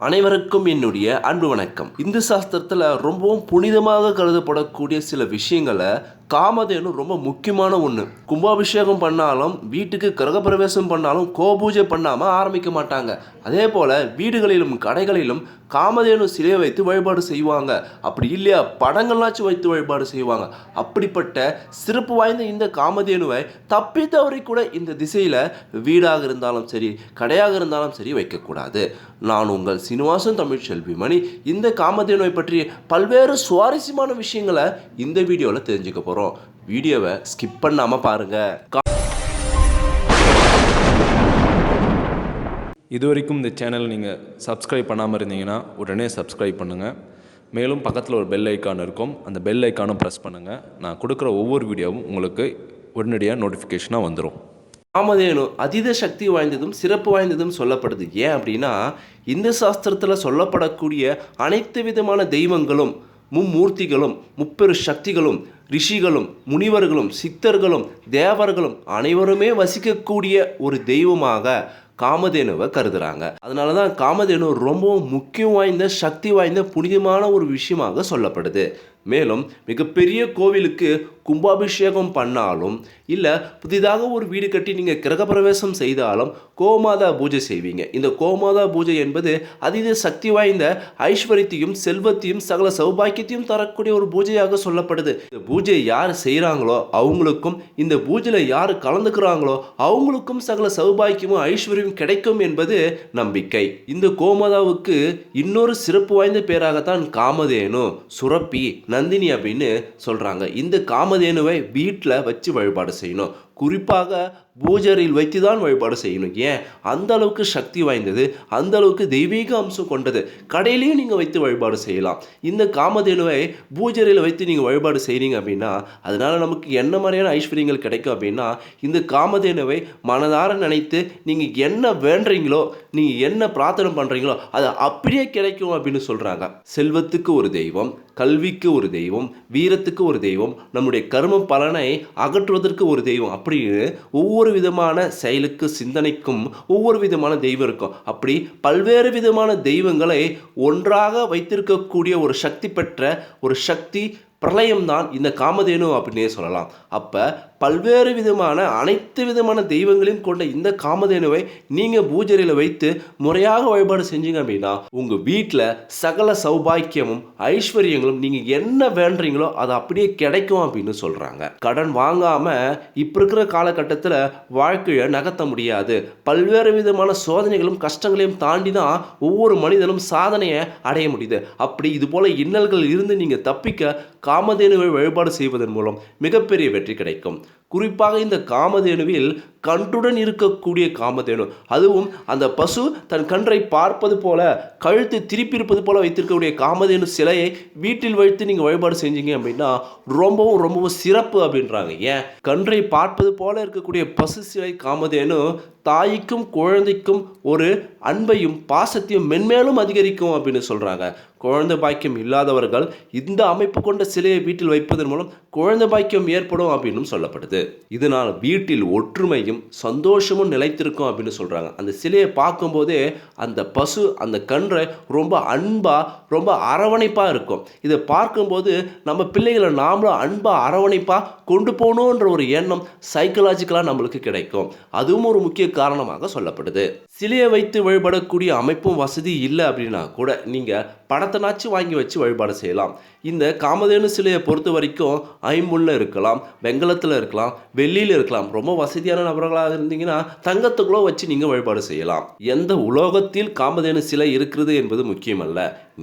அனைவருக்கும் என்னுடைய அன்பு வணக்கம். இந்து சாஸ்திரத்தில் ரொம்பவும் புனிதமாக கருதப்படக்கூடிய சில விஷயங்களை காமதேனு ரொம்ப முக்கியமான ஒன்று கும்பாபிஷேகம் பண்ணாலும் வீட்டுக்கு கிரகப்பிரவேசம் பண்ணாலும் கோபூஜை பண்ணாமல் ஆரம்பிக்க மாட்டாங்க. அதே போல் வீடுகளிலும் கடைகளிலும் காமதேனு சிலையை வைத்து வழிபாடு செய்வாங்க. அப்படி இல்லையா படங்கள்லாச்சும் வைத்து வழிபாடு செய்வாங்க. அப்படிப்பட்ட சிறப்பு வாய்ந்த இந்த காமதேனுவை தப்பி தவறி கூட இந்த திசையில் வீடாக இருந்தாலும் சரி கடையாக இருந்தாலும் சரி வைக்கக்கூடாது. நான் உங்கள் சீனிவாசன் தமிழ் செல்விமணி. இந்த காமதேனுவை பற்றி பல்வேறு சுவாரஸ்யமான விஷயங்களை இந்த வீடியோவில் தெரிஞ்சுக்க போகிறோம் வீடியோவை ஸ்கிப் பண்ணாமல் பாருங்கள் இது வரைக்கும் இந்த சேனல் நீங்கள் சப்ஸ்கிரைப் பண்ணாமல் இருந்தீங்கன்னா உடனே சப்ஸ்கிரைப் பண்ணுங்கள் மேலும் பக்கத்தில் ஒரு பெல் ஐக்கான் இருக்கும். அந்த பெல் ஐக்கானும் ப்ரெஸ் பண்ணுங்கள் நான் கொடுக்குற ஒவ்வொரு வீடியோவும் உங்களுக்கு உடனடியாக நோட்டிஃபிகேஷனாக வந்துடும் காமதேனு அதீத சக்தி வாய்ந்ததும் சிறப்பு வாய்ந்ததும் சொல்லப்படுது. ஏன் அப்படின்னா இந்து சாஸ்திரத்தில் சொல்லப்படக்கூடிய அனைத்து விதமான தெய்வங்களும் மும்மூர்த்திகளும் முப்பெரு சக்திகளும் ரிஷிகளும் முனிவர்களும் சித்தர்களும் தேவர்களும் அனைவருமே வசிக்கக்கூடிய ஒரு தெய்வமாக காமதேனுவை கருதுகிறாங்க அதனால தான் காமதேனு ரொம்பவும் முக்கியம் வாய்ந்த சக்தி வாய்ந்த புனிதமான ஒரு விஷயமாக சொல்லப்படுது. மேலும் மிகப்பெரிய கோவிலுக்கு கும்பாபிஷேகம் பண்ணாலும் இல்லை புதிதாக ஒரு வீடு கட்டி நீங்கள் கிரகப்பிரவேசம் செய்தாலும் கோமாதா பூஜை செய்வீங்க. இந்த கோமாதா பூஜை என்பது அதீத சக்தி வாய்ந்த ஐஸ்வர்யத்தையும் செல்வத்தையும் சகல சௌபாக்கியத்தையும் தரக்கூடிய ஒரு பூஜையாக சொல்லப்படுது. இந்த பூஜையை யார் செய்கிறாங்களோ அவங்களுக்கும் இந்த பூஜையில் யார் கலந்துக்கிறாங்களோ அவங்களுக்கும் சகல சௌபாக்கியமும் ஐஸ்வர்யம் கிடைக்கும் என்பது நம்பிக்கை. இந்த கோமாதாவுக்கு இன்னொரு சிறப்பு வாய்ந்த பேராகத்தான் காமதேனு சுரப்பி நந்தினி அப்படின்னு சொல்கிறாங்க இந்த காமதேனுவை வீட்டில் வச்சு வழிபாடு செய்யணும். குறிப்பாக பூஜரில் வைத்து தான் வழிபாடு செய்யணும். ஏன்? அந்த அளவுக்கு சக்தி வாய்ந்தது அந்த அளவுக்கு தெய்வீக அம்சம் கொண்டது. கடையிலையும் நீங்கள் வைத்து வழிபாடு செய்யலாம். இந்த காமதேனுவை பூஜரில் வைத்து நீங்கள் வழிபாடு செய்கிறீங்க அப்படின்னா அதனால் நமக்கு என்ன மாதிரியான ஐஸ்வர்யங்கள் கிடைக்கும் அப்படின்னா இந்த காமதேனுவை மனதார நினைத்து நீங்கள் என்ன வேண்டுறீங்களோ நீங்கள் என்ன பிரார்த்தனை பண்ணுறீங்களோ அது அப்படியே கிடைக்கும் அப்படின்னு சொல்கிறாங்க செல்வத்துக்கு ஒரு தெய்வம் கல்விக்கு ஒரு தெய்வம் வீரத்துக்கு ஒரு தெய்வம் நம்முடைய கர்ம பலனை அகற்றுவதற்கு ஒரு தெய்வம். அப்படின்னு ஒவ்வொரு விதமான செயலுக்கு சிந்தனைக்கும் ஒவ்வொரு விதமான தெய்வம் இருக்கும். அப்படி பல்வேறு விதமான தெய்வங்களை ஒன்றாக வைத்திருக்கக்கூடிய ஒரு சக்தி பெற்ற ஒரு சக்தி பிரளயம்தான் இந்த காமதேனு அப்படின்னே சொல்லலாம். அப்போ பல்வேறு விதமான அனைத்து விதமான தெய்வங்களையும் கொண்ட இந்த காமதேனுவை நீங்கள் பூஜரியில் வைத்து முறையாக வழிபாடு செஞ்சீங்க அப்படின்னா உங்கள் வீட்டில் சகல சௌபாக்கியமும் ஐஸ்வர்யங்களும் நீங்கள் என்ன வேண்டுறீங்களோ அது அப்படியே கிடைக்கும் அப்படின்னு சொல்கிறாங்க கடன் வாங்காமல் இப்போ இருக்கிற காலகட்டத்தில் வாழ்க்கையை நகர்த்த முடியாது. பல்வேறு விதமான சோதனைகளும் கஷ்டங்களையும் தாண்டி தான் ஒவ்வொரு மனிதனும் சாதனையை அடைய முடியுது. அப்படி இது போல இன்னல்கள் இருந்து நீங்கள் தப்பிக்க காமதேனுவை வழிபாடு செய்வதன் மூலம் மிகப்பெரிய வெற்றி கிடைக்கும். குறிப்பாக இந்த காமதேனுவில் கன்றுடன் இருக்கக்கூடிய காமதேனு அதுவும் அந்த பசு தன் கன்றை பார்ப்பது போல கழுத்து திருப்பி இருப்பது போல வைத்திருக்கக்கூடிய காமதேனு சிலையை வீட்டில் வைத்து நீங்கள் வழிபாடு செஞ்சீங்க அப்படின்னா ரொம்பவும் ரொம்பவும் சிறப்பு அப்படின்றாங்க. ஏன்? கன்றை பார்ப்பது போல இருக்கக்கூடிய பசு சிலை காமதேனு தாய்க்கும் குழந்தைக்கும் ஒரு அன்பையும் பாசத்தையும் மென்மேலும் அதிகரிக்கும் அப்படின்னு சொல்கிறாங்க குழந்தை பாக்கியம் இல்லாதவர்கள் இந்த அமைப்பு கொண்ட சிலையை வீட்டில் வைப்பதன் மூலம் குழந்தை பாக்கியம் ஏற்படும் அப்படின்னு சொல்லப்படுது. இதனால் வீட்டில் ஒற்றுமையும் சந்தோஷமும் நிலைத்திருக்கும் அப்படின்னு சொல்கிறாங்க அந்த சிலையை பார்க்கும்போதே அந்த பசு அந்த கன்றை ரொம்ப அன்பாக ரொம்ப அரவணைப்பாக இருக்கும். இதை பார்க்கும்போது நம்ம பிள்ளைகளை நாமளும் அன்பாக அரவணைப்பாக கொண்டு போகணுன்ற ஒரு எண்ணம் சைக்கலாஜிக்கலாக நம்மளுக்கு கிடைக்கும். அதுவும் ஒரு முக்கிய காரணமாக சொல்லப்படுது. சிலையை வைத்து வழிபடக்கூடிய அமைப்பும் வசதி இல்லை அப்படின்னா கூட நீங்கள் படத்தைனாச்சும் வாங்கி வச்சு வழிபாடு செய்யலாம். இந்த காமதேனு சிலையை பொறுத்த வரைக்கும் ஐம்புல்ல இருக்கலாம் வெங்கலத்தில் இருக்கலாம் வெள்ளியில் இருக்கலாம். ரொம்ப வசதியான நபர்களாக இருந்தீங்கன்னா தங்கத்துக்குள்ளோ வச்சு நீங்கள் வழிபாடு செய்யலாம். எந்த உலோகத்தில் காமதேனு சிலை இருக்கிறது என்பது முக்கியமல்ல.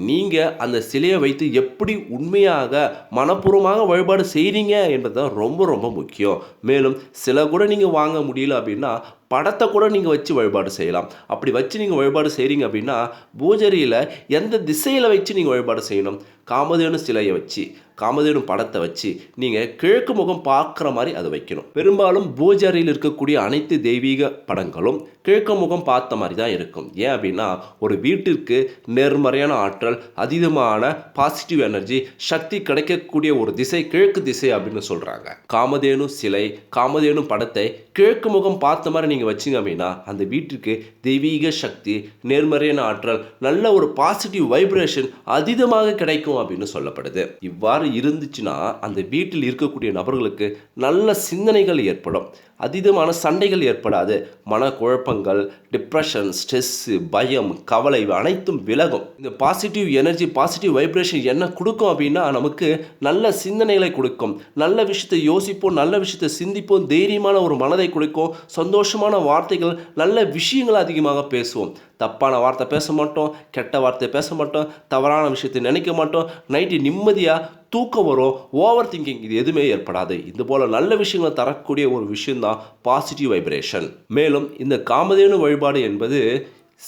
நீங்கள் அந்த சிலையை வைத்து எப்படி உண்மையாக மனப்பூர்வமாக வழிபாடு செய்கிறீங்க என்பது தான் ரொம்ப ரொம்ப முக்கியம். மேலும் சில கூட நீங்கள் வாங்க முடியல அப்படின்னா படத்தை கூட நீங்கள் வச்சு வழிபாடு செய்யலாம். அப்படி வச்சு நீங்கள் வழிபாடு செய்கிறீங்க அப்படின்னா பூஜரியில் எந்த திசையில் வச்சு நீங்கள் வழிபாடு செய்யணும்? காமதேனு சிலையை வச்சு காமதேனு படத்தை வச்சு நீங்கள் கிழக்கு முகம் பார்க்குற மாதிரி அதை வைக்கணும். பெரும்பாலும் பூஜாரியில் இருக்கக்கூடிய அனைத்து தெய்வீக படங்களும் கிழக்கு முகம் பார்த்த மாதிரி தான் இருக்கும். ஏன் அப்படின்னா ஒரு வீட்டிற்கு நேர்மறையான ஆற்றல் அதீதமான பாசிட்டிவ் எனர்ஜி சக்தி கிடைக்கக்கூடிய ஒரு திசை கிழக்கு திசை அப்படின்னு சொல்கிறாங்க காமதேனு சிலை காமதேனு படத்தை கிழக்கு முகம் பார்த்த மாதிரி நீங்கள் வச்சிங்க அப்படின்னா அந்த வீட்டிற்கு தெய்வீக சக்தி நேர்மறையான ஆற்றல் நல்ல ஒரு பாசிட்டிவ் வைப்ரேஷன் அதீதமாக கிடைக்கும் அப்படின்னு சொல்லப்படுது. இவ்வாறு இருந்துச்சுன்னா அந்த வீட்டில் இருக்கக்கூடிய நபர்களுக்கு நல்ல சிந்தனைகள் ஏற்படும். அதீதமான சண்டைகள் ஏற்படாது. மன குழப்பம் குழப்பங்கள் டிப்ரெஷன் ஸ்ட்ரெஸ்ஸு பயம் கவலை அனைத்தும் விலகும். இந்த பாசிட்டிவ் எனர்ஜி பாசிட்டிவ் வைப்ரேஷன் என்ன கொடுக்கும் அப்படின்னா நமக்கு நல்ல சிந்தனைகளை கொடுக்கும். நல்ல விஷயத்தை யோசிப்போம் நல்ல விஷயத்தை சிந்திப்போம் தைரியமான ஒரு மனதை கொடுக்கும் சந்தோஷமான வார்த்தைகள் நல்ல விஷயங்களை அதிகமாக பேசுவோம். தப்பான வார்த்தை பேச மாட்டோம் கெட்ட வார்த்தை பேச மாட்டோம் தவறான விஷயத்தை நினைக்க மாட்டோம் நைட்டு நிம்மதியாக தூக்கம் வரும் ஓவர் திங்கிங் இது எதுவுமே ஏற்படாது. இது போல் நல்ல விஷயங்களை தரக்கூடிய ஒரு விஷயம்தான் பாசிட்டிவ் வைப்ரேஷன் மேலும் இந்த காமதேனு வழிபாடு என்பது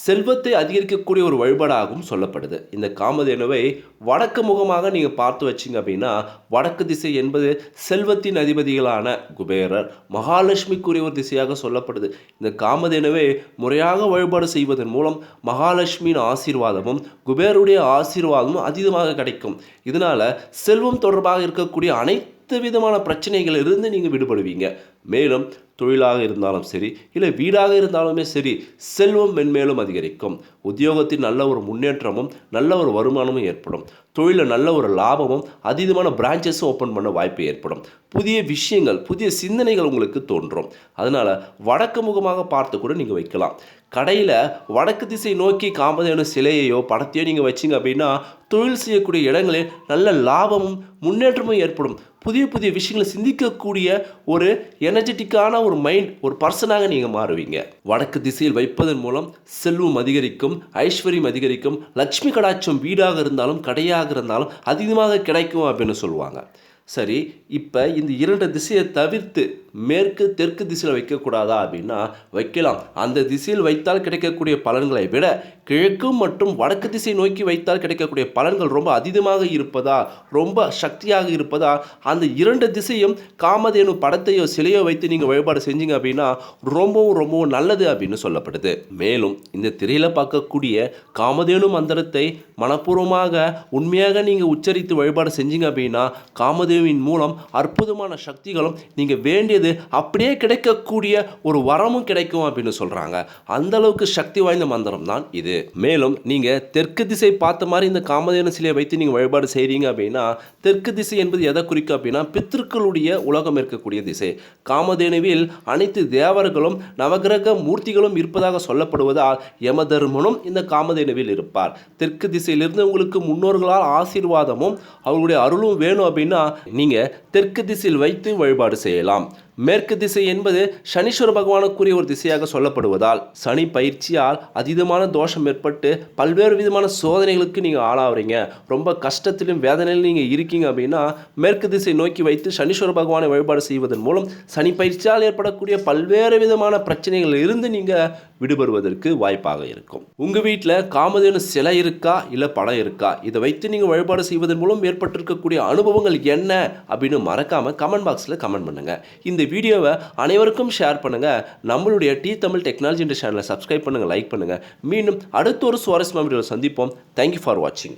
செல்வத்தை அதிகரிக்கக்கூடிய ஒரு வழிபாடாகவும் சொல்லப்படுது. இந்த காமதேனுவை வடக்கு முகமாக நீங்கள் பார்த்து வச்சிங்க அப்படின்னா வடக்கு திசை என்பது செல்வத்தின் அதிபதிகளான குபேரர் மகாலட்சுமிக்குரிய ஒரு திசையாக சொல்லப்படுது. இந்த காமதேனுவை முறையாக வழிபாடு செய்வதன் மூலம் மகாலட்சுமியின் ஆசீர்வாதமும் குபேருடைய ஆசீர்வாதமும் அதிகமாக கிடைக்கும். இதனால் செல்வம் தொடர்பாக இருக்கக்கூடிய அனைத்து விதமான பிரச்சனைகளிலிருந்து நீங்கள் விடுபடுவீங்க. மேலும் தொழிலாக இருந்தாலும் சரி இல்லை வீடாக இருந்தாலுமே சரி செல்வம் மென்மேலும் அதிகரிக்கும். உத்தியோகத்தில் நல்ல ஒரு முன்னேற்றமும் நல்ல ஒரு வருமானமும் ஏற்படும். தொழிலில் நல்ல ஒரு லாபமும் அதீதமான பிரான்ச்சஸும் ஓப்பன் பண்ண வாய்ப்பு ஏற்படும். புதிய விஷயங்கள் புதிய சிந்தனைகள் உங்களுக்கு தோன்றும். அதனால் வடக்கு முகமாக பார்த்து கூட நீங்கள் வைக்கலாம். கடையில் வடக்கு திசை நோக்கி காமதேனு சிலையையோ படத்தையோ நீங்கள் வச்சிங்க அப்படின்னா தொழில் செய்யக்கூடிய இடங்களில் நல்ல லாபமும் முன்னேற்றமும் ஏற்படும். புதிய புதிய விஷயங்களை சிந்திக்கக்கூடிய ஒரு எனர்ஜெட்டிக்கான ஒரு மைண்ட் ஒரு பர்சனாக நீங்கள் மாறுவீங்க. வடக்கு திசையில் வைப்பதன் மூலம் செல்வம் அதிகரிக்கும் ஐஸ்வர்யம் அதிகரிக்கும் லக்ஷ்மி கடாட்சம் வீடாக இருந்தாலும் கடையாக இருந்தாலும் அதிகமாக கிடைக்கும் அப்படின்னு சொல்லுவாங்க. சரி இப்போ இந்த இரண்டு திசையை தவிர்த்து மேற்கு தெற்கு திசையில் வைக்கக்கூடாதா அப்படின்னா வைக்கலாம். அந்த திசையில் வைத்தால் கிடைக்கக்கூடிய பலன்களை விட கிழக்கு மற்றும் வடக்கு திசை நோக்கி வைத்தால் கிடைக்கக்கூடிய பலன்கள் ரொம்ப அதீதமாக இருப்பதா ரொம்ப சக்தியாக இருப்பதா அந்த இரண்டு திசையும் காமதேனு படத்தையோ சிலையோ வைத்து நீங்கள் வழிபாடு செஞ்சீங்க அப்படின்னா ரொம்பவும் ரொம்பவும் நல்லது அப்படின்னு சொல்லப்படுது. மேலும் இந்த திரையில் பார்க்கக்கூடிய காமதேனு மந்திரத்தை மனப்பூர்வமாக உண்மையாக நீங்கள் உச்சரித்து வழிபாடு செஞ்சீங்க அப்படின்னா காமதேவின் மூலம் அற்புதமான சக்திகளும் நீங்கள் வேண்டியது அப்படியே கிடைக்கக்கூடிய ஒரு வரமும் கிடைக்கும் அப்படின்னு சொல்கிறாங்க அந்த அளவுக்கு சக்தி வாய்ந்த மந்திரம் தான் இது. மேலும் நீங்கள் தெற்கு திசை பார்த்த மாதிரி இந்த காமதேனு சிலையை வைத்து நீங்கள் வழிபாடு செய்கிறீங்க அப்படின்னா தெற்கு திசை என்பது எதை குறிக்கும் அப்படின்னா பித்திருக்களுடைய உலகம் இருக்கக்கூடிய திசை. காமதேனுவில் அனைத்து தேவர்களும் நவகிரக மூர்த்திகளும் இருப்பதாக சொல்லப்படுவதால் யமதர்மனும் இந்த காமதேனுவில் இருப்பார். தெற்கு திசையிலிருந்து உங்களுக்கு முன்னோர்களால் ஆசீர்வாதமும் அவர்களுடைய அருளும் வேணும் அப்படின்னா நீங்கள் தெற்கு திசையில் வைத்து வழிபாடு செய்யலாம். மேற்கு திசை என்பது சனீஸ்வர பகவானுக்குரிய ஒரு திசையாக சொல்லப்படுவதால் சனி பயிற்சியால் அதீதமான தோஷம் ஏற்பட்டு பல்வேறு விதமான சோதனைகளுக்கு நீங்கள் ஆளாகிறீங்க ரொம்ப கஷ்டத்திலும் வேதனையிலும் நீங்கள் இருக்கீங்க அப்படின்னா மேற்கு திசை நோக்கி வைத்து சனீஸ்வர பகவானை வழிபாடு செய்வதன் மூலம் சனி பயிற்சியால் ஏற்படக்கூடிய பல்வேறு விதமான பிரச்சனைகள் இருந்து நீங்கள் விடுபடுவதற்கு வாய்ப்பாக இருக்கும். உங்கள் வீட்டில் காமதேனு சிலை இருக்கா? இல்லை படம் இருக்கா? இதை வைத்து நீங்கள் வழிபாடு செய்வதன் மூலம் ஏற்பட்டிருக்கக்கூடிய அனுபவங்கள் என்ன? அப்படின்னு மறக்காமல் கமெண்ட் பாக்ஸில் கமெண்ட் பண்ணுங்கள் இந்த வீடியோவை அனைவருக்கும் ஷேர் பண்ணுங்கள் நம்மளுடைய டி தமிழ் டெக்னாலஜி என்ற சேனலை சப்ஸ்கிரைப் பண்ணுங்கள் லைக் பண்ணுங்கள் மீண்டும் அடுத்த ஒரு சுவாரஸ்யமான வீடியோவில் சந்திப்போம். தேங்க்யூ ஃபார் வாட்சிங்